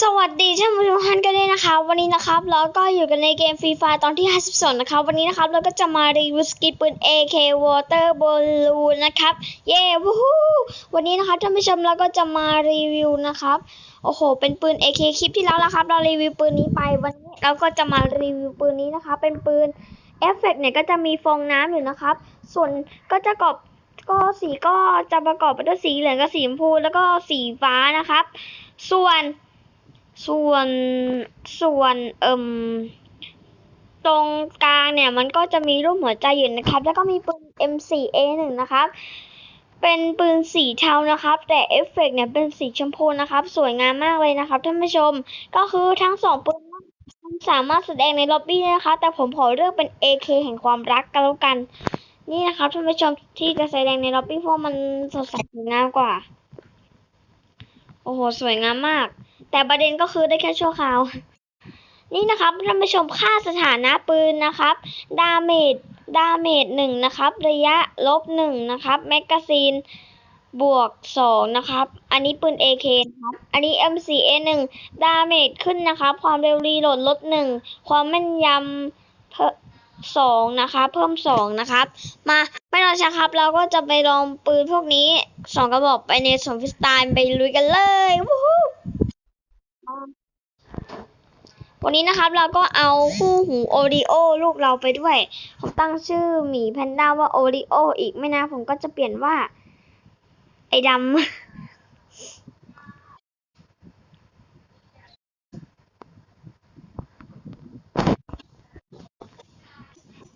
สวัสดีท่านผู้ชมทุกท่านกันด้วยนะคะ วันนี้นะครับเราก็อยู่กันในเกมฟรีไฟตอนที่ 52 นะครับ วันนี้นะครับเราก็จะมารีวิวสกินปืน AK Water Balloon นะครับ เย้วู้ฮู้วันนี้นะครับท่านผู้ชมเราก็จะมารีวิวนะครับ โอ้โห เป็นปืน AK คลิปที่แล้วนะครับ เรารีวิวปืนนี้ไป วันนี้เราก็จะมารีวิวปืนนี้นะคะ เป็นปืนเอฟเฟกเนี่ยก็จะมีฟองน้ำอยู่นะครับ ส่วนก็จะกรอบก็สีก็จะประกอบไปด้วยสีเหลืองกับสีชมพูแล้วก็สีฟ้านะครับ ส่วน ส่วนส่วนเอ่มตรงกลางเนี่ยมันก็จะมีรูปหัวใจอยู่นะครับ แล้วก็มีปืน M4A1 นะครับ เป็นปืนสีเทานะครับ แต่เอฟเฟกต์เนี่ยเป็นสีชมพูนะครับ สวยงามมากเลยนะครับท่านผู้ชม ก็คือทั้งสองปืนมันสามารถแสดงในล็อบบี้นะคะ แต่ผมขอเลือกเป็น AK แห่งความรักกันแล้วกัน นี่นะครับท่านผู้ชมที่จะแสดงในล็อบบี้เพราะมันสดใสสวยงามกว่า โอ้โห สวยงามมาก แต่ประเด็นก็คือได้แค่ชั่วคราว นี่นะครับท่านผู้ชมค่าสถานะปืนนะครับ ดาเมจดาเมจหนึ่งนะครับ ระยะลบหนึ่งนะครับ แมกกาซีนบวกสองนะครับ อันนี้ปืน AK นะครับ อันนี้ M4A หนึ่งดาเมจขึ้นนะครับ ความเร็วรีโหลดลดหนึ่ง ความแม่นยำเพิ่มสองนะคะ เพิ่มสองนะครับ มาไม่รอช้าครับ เราก็จะไปลองปืนพวกนี้สองกระบอกไปในสวนฟิสไตล์ไปลุยกันเลย วู้ฮู้ วันนี้นะครับเราก็เอาคู่หูโอริโอลูกเราไปด้วย ผมตั้งชื่อหมีแพนด้าว่าโอริโออีกไม่นานผมก็จะเปลี่ยนว่า ไอ้ดำ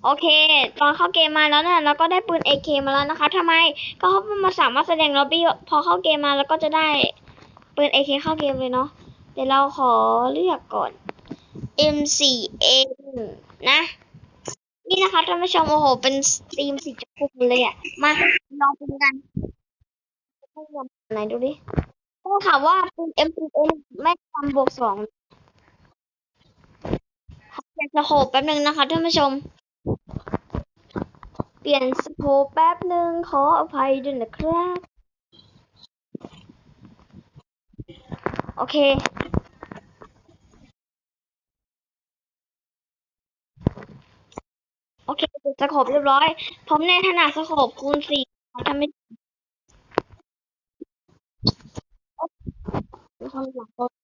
โอเค ตอนเข้าเกมมาแล้วนี่ยเราก็ได้ปืน AK มาแล้วนะคะทำไม ก็เพรามันสามารถแสดงล็อบบี้พอเข้าเกมมาแล้วก็จะได้ปืน AK เข้าเกมเลยเนาะ เดี๋ยวเราขอเลือกก่อน M4A นะ นี่นะคะท่านผู้ชมโอ้โห เป็นธีมสีชมพูเลยอะมาลองปืนกันไหนดูดิต้องถามว่าปืน M4A แม่ทำบวกสองเปลี่ยนสโคปแป๊บนึงนะคะท่านผู้ชม เปลี่ยนสโคปแป๊บหนึ่งขออภัยด้วยนะครับ โอเค เคเปลี่ยนสโคบเรียบร้อย ผมในขนาดสโคบคูณสี่ทำไม่ทำหลัก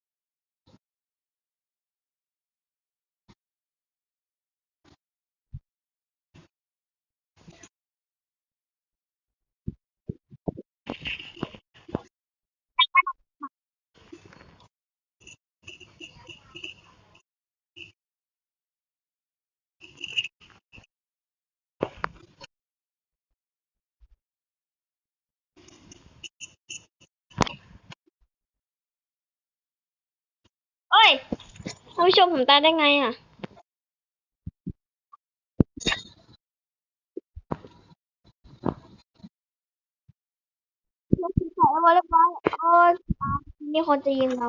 ยท่านผู้ชมผมตายได้ไงอะ เราคิดของเราเรียบร้อยโอ้ยมีคนจะยิงเรา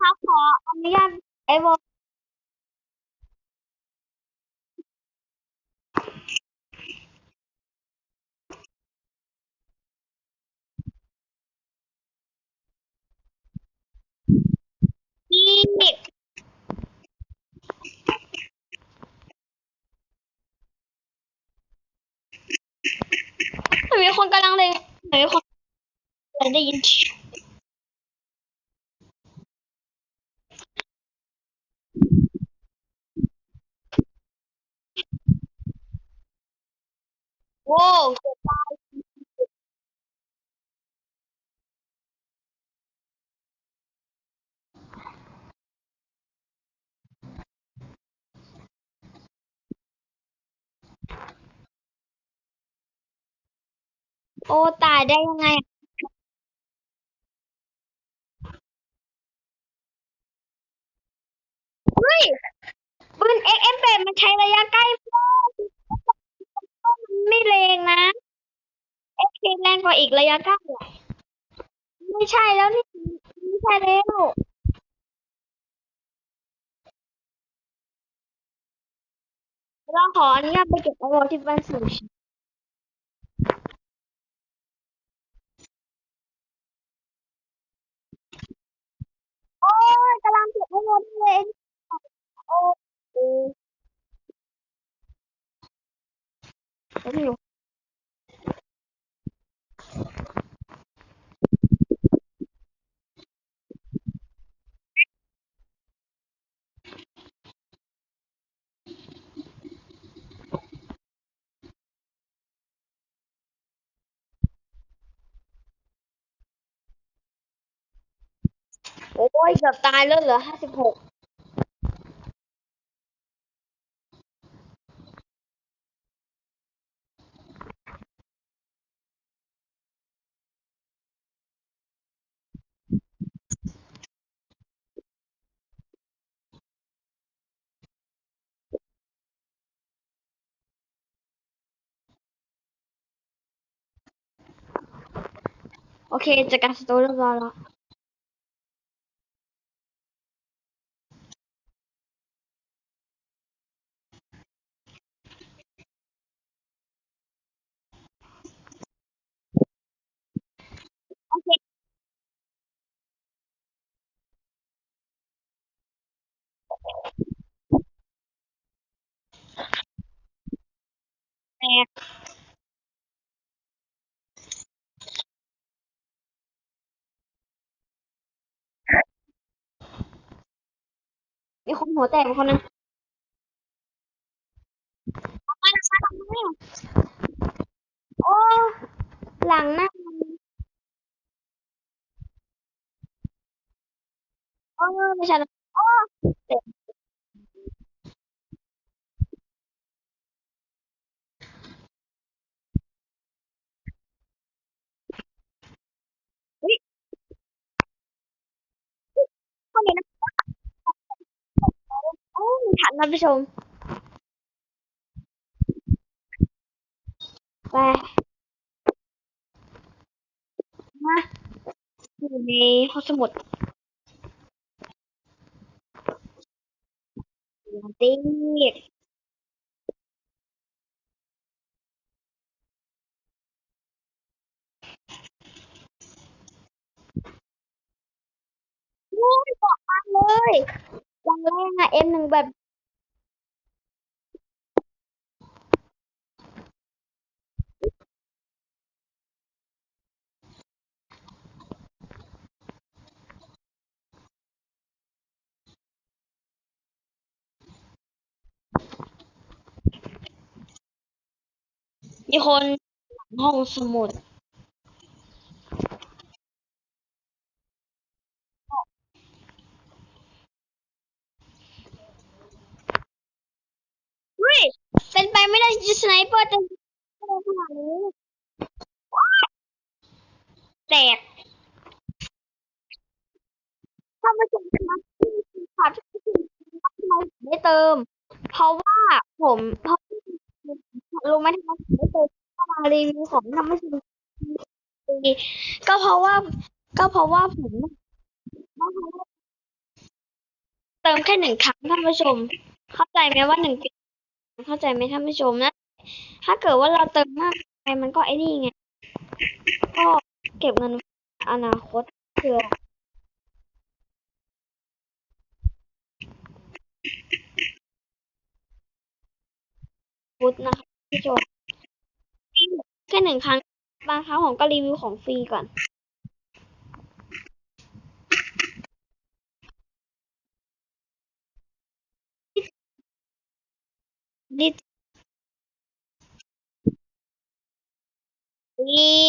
ครับขออนุญาตไอวอล นี่มีคนกำลังเลยมีคนเลยได้ยินโว้ โอ้ตายได้ยังไง เฮ้ยปืน XM8 มันใช้ระยะใกล้มากมันไม่แรงนะ XK แรงกว่าอีกระยะใกล้อะไม่ใช่แล้วนี่ ไม่ใช่แล้วเราขออนุญาตไปเก็บอาไว้ที่บ้านสูช กำลังเก็บเงินเลยโอ้ยไม่รู้ โอ้ยเกือบตายแล้วเหลือห้าสิบหกโอเคจัดการสตูเรียบร้อยแล้ว แตกมีคนหัวแตกคนนึ ไม่ทันผู้ชม ไปมาอยู่ในห้องสมุดติ๊กโอ้ยบอกมาเลยอย่างแรกอะเอ็มหนึ่งแบบ มีคนหลังห้องสมุด เฮ้ย เป็นไปไม่ได้ที่สไนเปอร์จะขนาดนี้แตกถ้าไม่ถึงขนาดที่ขาดที่ทำไมถึงไม่เติม เพราะว่าผมเพราะ รู้ไหมทำไมถึงไม่เติมเข้ามารีวิวของทำไม่ถึงก็เพราะว่า ก็เพราะว่าผมเติมแค่หนึ่งครั้งท่านผู้ชม เข้าใจไหมว่าหนึ่งปีเข้าใจไหมท่านผู้ชมนะ ถ้าเกิดว่าเราเติมมากไปมันก็ไอ้นี่ไง ก็เก็บเงินอนาคตเผื่อพุทธนะคะ ท่านผู้ชมแค่หนึ่งครั้ง บางครั้งผมก็รีวิวของฟรีก่อนดินี่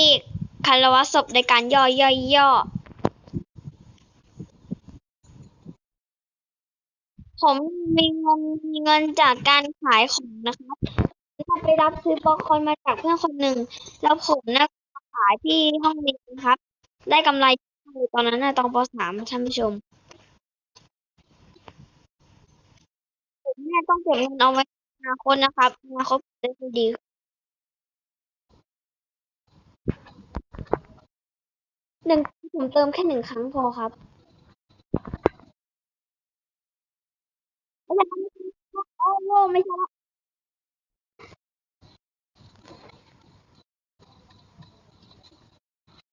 คารวะศพในการย่อย่อยย่อ ผมมีเงินมีเงินจากการขายของนะครับ ผมไปรับซื้อป๊อปคอร์นมาจากเพื่อนคนหนึ่ง แล้วผมนะมาขายที่ห้องเรียนครับ ได้กำไรตอนนั้นนะตอนปสามท่านผู้ชม ผมเนี่ยต้องเก็บเงินเอาไว้นอนาคตนะครับอนาคตจะดีหนึ่งผมเติมแค่หนึ่งครั้งพอครับไม่ใช่โอ้โหไม่ใช่ละ